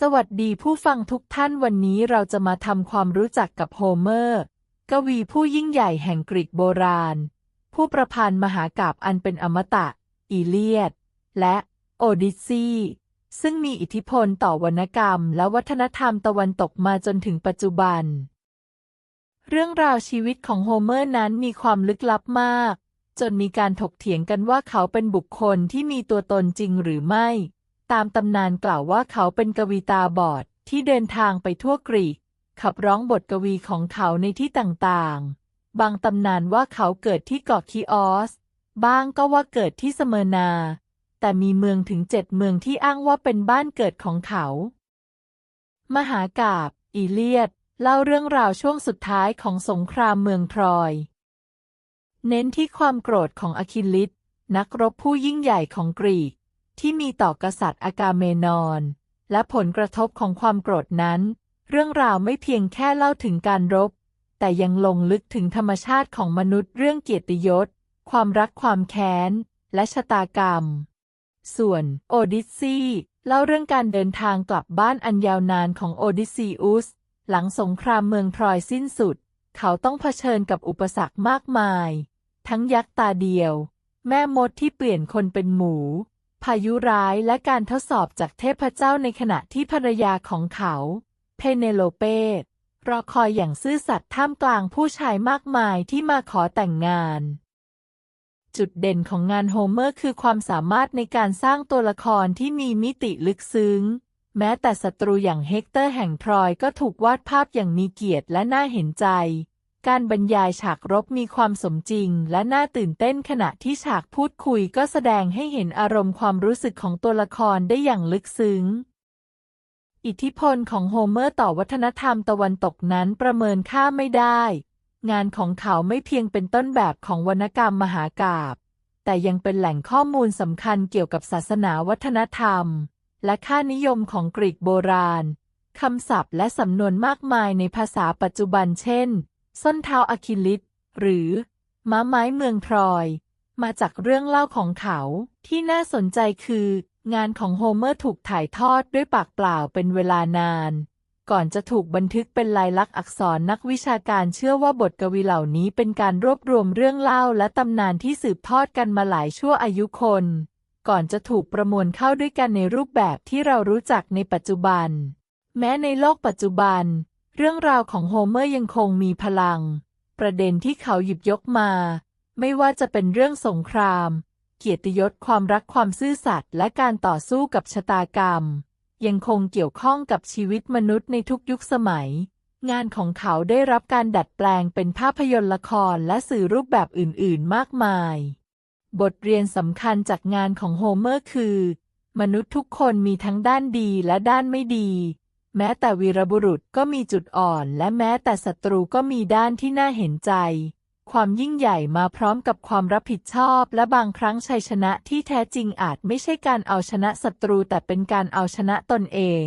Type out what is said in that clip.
สวัสดีผู้ฟังทุกท่านวันนี้เราจะมาทำความรู้จักกับโฮเมอร์ กวีผู้ยิ่งใหญ่แห่งกรีกโบราณ ผู้ประพันธ์มหากาพย์อันเป็นอมตะ อีเลียด และโอดิซีซึ่งมีอิทธิพลต่อวรรณกรรมและวัฒนธรรมตะวันตกมาจนถึงปัจจุบัน เรื่องราวชีวิตของโฮเมอร์นั้นมีความลึกลับมาก จนมีการถกเถียงกันว่าเขาเป็นบุคคลที่มีตัวตนจริงหรือไม่ ตามตำนานกล่าวว่าเขาเป็นกวีตาบอดที่เดินทางไปทั่วกรีก ขับร้องบทกวีของเขาในที่ต่างๆ บางตำนานว่าเขาเกิดที่เกาะคีออส บ้างก็ว่าเกิดที่สเมอร์นา แต่มีเมืองถึงเจ็ดเมืองที่อ้างว่าเป็นบ้านเกิดของเขา มหากาบอีเลียด เล่าเรื่องราวช่วงสุดท้ายของสงครามเมืองทรอย เน้นที่ความโกรธของอะคิลลิสนักรบผู้ยิ่งใหญ่ของกรีก ที่มีต่อกษัตริย์อากาเมนอน และผลกระทบของความโกรธนั้น เรื่องราวไม่เพียงแค่เล่าถึงการรบ แต่ยังลงลึกถึงธรรมชาติของมนุษย์เรื่องเกียรติยศ ความรักความแค้น และชะตากรรม ส่วนโอดิสซีเล่าเรื่องการเดินทางกลับบ้านอันยาวนานของโอดิซีอุส หลังสงครามเมืองทรอยสิ้นสุด เขาต้องเผชิญกับอุปสรรคมากมาย ทั้งยักษ์ตาเดียว แม่มดที่เปลี่ยนคนเป็นหมู พายุร้ายและการทดสอบจากเทพเจ้าในขณะที่ภรรยาของเขา เพเนโลเปรอคอยอย่างซื่อสัตย์ท่ามกลางผู้ชายมากมายที่มาขอแต่งงาน จุดเด่นของงานโฮเมอร์คือความสามารถในการสร้างตัวละครที่มีมิติลึกซึ้ง แม้แต่ศัตรูอย่างเฮกเตอร์แห่งทรอยก็ถูกวาดภาพอย่างมีเกียรติและน่าเห็นใจ การบรรยายฉากรบมีความสมจริง และน่าตื่นเต้นขณะที่ฉากพูดคุยก็แสดงให้เห็นอารมณ์ความรู้สึกของตัวละครได้อย่างลึกซึ้ง อิทธิพลของโฮเมอร์ต่อวัฒนธรรมตะวันตกนั้นประเมินค่าไม่ได้ งานของเขาไม่เพียงเป็นต้นแบบของวรรณกรรมมหากาพย์แต่ยังเป็นแหล่งข้อมูลสำคัญเกี่ยวกับศาสนาวัฒนธรรม และค่านิยมของกรีกโบราณ คำศัพท์และสำนวนมากมายในภาษาปัจจุบันเช่น ส้นเท้าอะคิลิสหรือ ม้าไม้เมืองทรอย มาจากเรื่องเล่าของเขาที่น่าสนใจคือ งานของโฮเมอร์ถูกถ่ายทอดด้วยปากเปล่าเป็นเวลานาน ก่อนจะถูกบันทึกเป็นลายลักษณ์อักษรนักวิชาการเชื่อว่าบทกวีเหล่านี้เป็นการรวบรวมเรื่องเล่าและตำนานที่สืบทอดกันมาหลายชั่วอายุคน ก่อนจะถูกประมวลเข้าด้วยกันในรูปแบบที่เรารู้จักในปัจจุบัน แม้ในโลกปัจจุบัน เรื่องราวของโฮเมอร์ยังคงมีพลัง ประเด็นที่เขาหยิบยกมา ไม่ว่าจะเป็นเรื่องสงคราม เกียรติยศความรักความซื่อสัตย์และการต่อสู้กับชะตากรรม ยังคงเกี่ยวข้องกับชีวิตมนุษย์ในทุกยุคสมัย งานของเขาได้รับการดัดแปลงเป็นภาพยนตร์ละครและสื่อรูปแบบอื่น ๆ มากมาย บทเรียนสำคัญจากงานของโฮเมอร์คือ มนุษย์ทุกคนมีทั้งด้านดีและด้านไม่ดี แม้แต่วีรบุรุษก็มีจุดอ่อน และแม้แต่ศัตรูก็มีด้านที่น่าเห็นใจ ความยิ่งใหญ่มาพร้อมกับความรับผิดชอบ และบางครั้งชัยชนะที่แท้จริงอาจไม่ใช่การเอาชนะศัตรูแต่เป็นการเอาชนะตนเอง